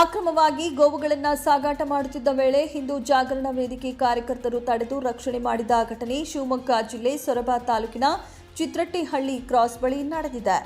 ಅಕ್ರಮವಾಗಿ ಗೋವುಗಳನ್ನು ಸಾಗಾಟ ಮಾಡುತ್ತಿದ್ದ ವೇಳೆ ಹಿಂದೂ ಜಾಗರಣ ವೇದಿಕೆ ಕಾರ್ಯಕರ್ತರು ತಡೆದು ರಕ್ಷಣೆ ಮಾಡಿದ ಘಟನೆ ಶಿವಮೊಗ್ಗ ಜಿಲ್ಲೆ ಸೊರಬ ತಾಲೂಕಿನ ಚಿತ್ರಟ್ಟಿಹಳ್ಳಿ ಕ್ರಾಸ್ ಬಳಿ ನಡೆದಿದೆ.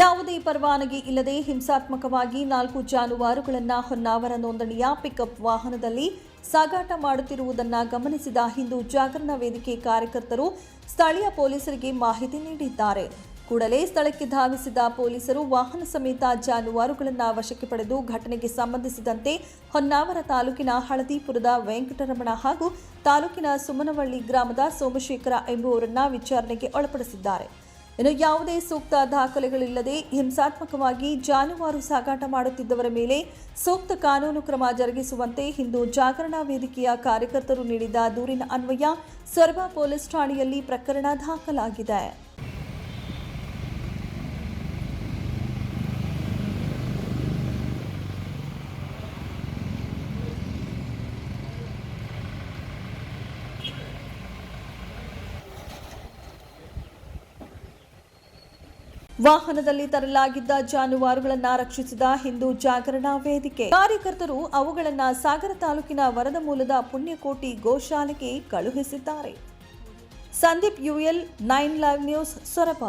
ಯಾವುದೇ ಪರವಾನಗಿ ಇಲ್ಲದೆ ಹಿಂಸಾತ್ಮಕವಾಗಿ ನಾಲ್ಕು ಜಾನುವಾರುಗಳನ್ನು ಹೊನ್ನಾವರ ನೋಂದಣಿಯ ಪಿಕಪ್ ವಾಹನದಲ್ಲಿ ಸಾಗಾಟ ಮಾಡುತ್ತಿರುವುದನ್ನು ಗಮನಿಸಿದ ಹಿಂದೂ ಜಾಗರಣ ವೇದಿಕೆ ಕಾರ್ಯಕರ್ತರು ಸ್ಥಳೀಯ ಪೊಲೀಸರಿಗೆ ಮಾಹಿತಿ ನೀಡಿದ್ದಾರೆ. ಕೂಡಲೇ ಸ್ಥಳಕ್ಕೆ ಧಾವಿಸಿದ ಪೊಲೀಸರು ವಾಹನ ಸಮೇತ ಜಾನುವಾರುಗಳನ್ನು ವಶಕ್ಕೆ ಪಡೆದು ಘಟನೆಗೆ ಸಂಬಂಧಿಸಿದಂತೆ ಹೊನ್ನಾವರ ತಾಲೂಕಿನ ಹಳದಿಪುರದ ವೆಂಕಟರಮಣ ಹಾಗೂ ತಾಲೂಕಿನ ಸುಮನವಳ್ಳಿ ಗ್ರಾಮದ ಸೋಮಶೇಖರ ಎಂಬುವರನ್ನ ವಿಚಾರಣೆಗೆ ಒಳಪಡಿಸಿದ್ದಾರೆ. ಇನ್ನು ಯಾವುದೇ ಸೂಕ್ತ ದಾಖಲೆಗಳಿಲ್ಲದೆ ಹಿಂಸಾತ್ಮಕವಾಗಿ ಜಾನುವಾರು ಸಾಗಾಟ ಮಾಡುತ್ತಿದ್ದವರ ಮೇಲೆ ಸೂಕ್ತ ಕಾನೂನು ಕ್ರಮ ಜರುಗಿಸುವಂತೆ ಹಿಂದೂ ಜಾಗರಣಾ ವೇದಿಕೆಯ ಕಾರ್ಯಕರ್ತರು ನೀಡಿದ ದೂರಿನ ಅನ್ವಯ ಸೊರಬ ಪೊಲೀಸ್ ಠಾಣೆಯಲ್ಲಿ ಪ್ರಕರಣ ದಾಖಲಾಗಿದೆ. ವಾಹನದಲ್ಲಿ ತರಲಾಗಿದ್ದ ಜಾನುವಾರುಗಳನ್ನ ರಕ್ಷಿಸಿದ ಹಿಂದೂ ಜಾಗರಣಾ ವೇದಿಕೆ. ಕಾರ್ಯಕರ್ತರು ಅವುಗಳನ್ನ ಸಾಗರ ತಾಲೂಕಿನ ವರದ ಮೂಲದ ಪುಣ್ಯಕೋಟಿ ಗೋಶಾಲೆಗೆ ಕಳುಹಿಸಿದ್ದಾರೆ. Sandeep UL, nine live news Soraba.